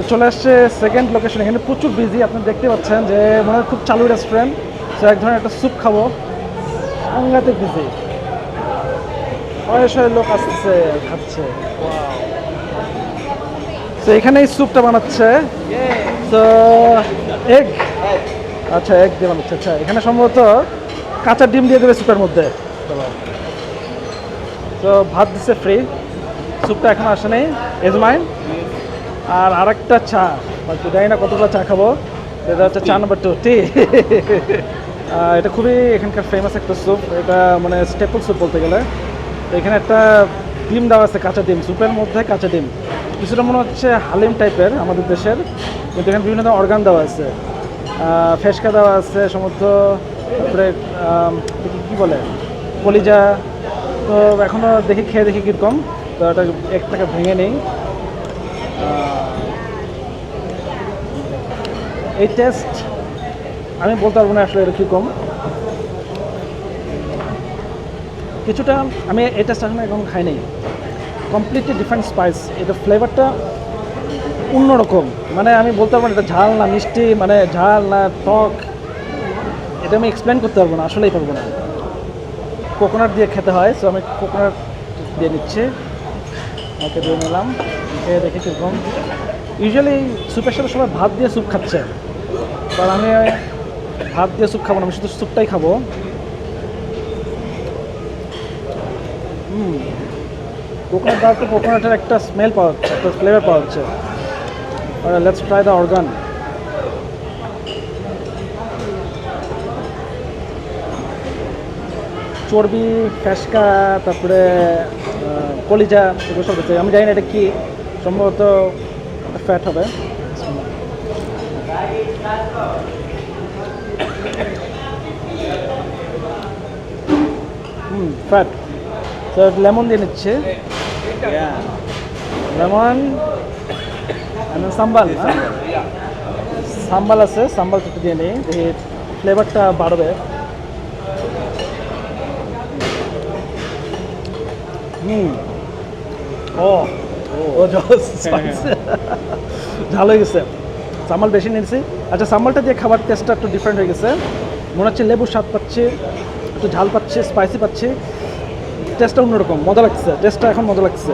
তো চলে আসছে সেকেন্ড লোকেশন এখানে প্রচুর বিজি আপনি দেখতে পাচ্ছেন যে মনে খুব চালু রেস্টুরেন্ট তো এক ধরনের একটা স্যুপ খাব। সাংঘাতিক বিজি শয়ে লোক আসছে খাচ্ছে। তো এখানে এই স্যুপটা বানাচ্ছে। তো এগ আচ্ছা এগ দিয়ে বানাচ্ছে। আচ্ছা এখানে সম্ভবত কাঁচা ডিম দিয়ে দেবে স্যুপের মধ্যে। তো ভাত দিচ্ছে ফ্রি স্যুপটা এখন আসে নেই এজমাইন আর আরেকটা চা, বাকি জানি না কতগুলো চা খাব। এটা হচ্ছে চা নাম্বার টু টি এটা খুবই এখানকার ফেমাস একটা স্যুপ এটা মানে স্টেপল স্যুপ বলতে গেলে। এখানে একটা ডিম দেওয়া আছে, কাঁচা ডিম। স্যুপের মধ্যে কাঁচা ডিম। কিছুটা মনে হচ্ছে হালিম টাইপের আমাদের দেশের। কিন্তু এখানে বিভিন্ন ধরনের অর্গান দেওয়া আছে। ফেসকা দেওয়া আছে, সমস্ত তারপরে কী বলে? কলিজা। তো এখনও দেখি, খেয়ে দেখি কীরকম। তো এটা এক একটাকে ভেঙে নেই। এই টেস্ট আমি বলতে পারব না আসলে এটা কীরকম কিছুটা আমি এই টেস্ট এখন এখন খাইনি কমপ্লিটলি ডিফারেন্ট স্পাইস এটা ফ্লেভারটা অন্যরকম। মানে আমি বলতে পারব না, এটা ঝাল না, মিষ্টি মানে ঝাল না, টক। এটা আমি এক্সপ্লেন করতে পারব না, আসলেই পারব না। কোকোনাট দিয়ে খেতে হয় সো আমি কোকোনাট দিয়ে নিচ্ছি। ওকে, দিয়ে নিলাম। খেয়ে দেখি কীরকম ইউজুয়ালি স্যুপের সাথে সবাই ভাত দিয়ে স্যুপ খাচ্ছে। কারণ আমি ভাত দিয়ে স্যুপ খাব না, আমি শুধু স্যুপটাই খাব। হুম। কোকোনাট দেওয়ার তো কোকোনাটের একটা স্মেল পাওয়া যাচ্ছে, একটা ফ্লেভার পাওয়া যাচ্ছে। লেটস ট্রাই দ্য অর্গান চর্বি, ফ্যাসকা, তারপরে কলিজা, এগুলো সব আমি জানি না এটা কি। সম্ভবত ফ্যাট হবে। হুম ফ্যাট তো লেমন দিয়ে নিচ্ছে। লেমন সাম্বাল সাম্বাল আছে সাম্বাল একটু দিয়ে নিই ফ্লেভারটা বাড়বে। হুম। ও। ও ঝাল হয়ে গেছে সামাল বেশি নিয়েছি। আচ্ছা সামালটা দিয়ে খাবার টেস্টটা একটু ডিফারেন্ট হয়ে গেছে। মনে হচ্ছে লেবুর স্বাদ পাচ্ছে, একটু ঝাল পাচ্ছে স্পাইসি পাচ্ছি। টেস্টটা অন্যরকম, মজা লাগছে। টেস্টটা এখন মজা লাগছে।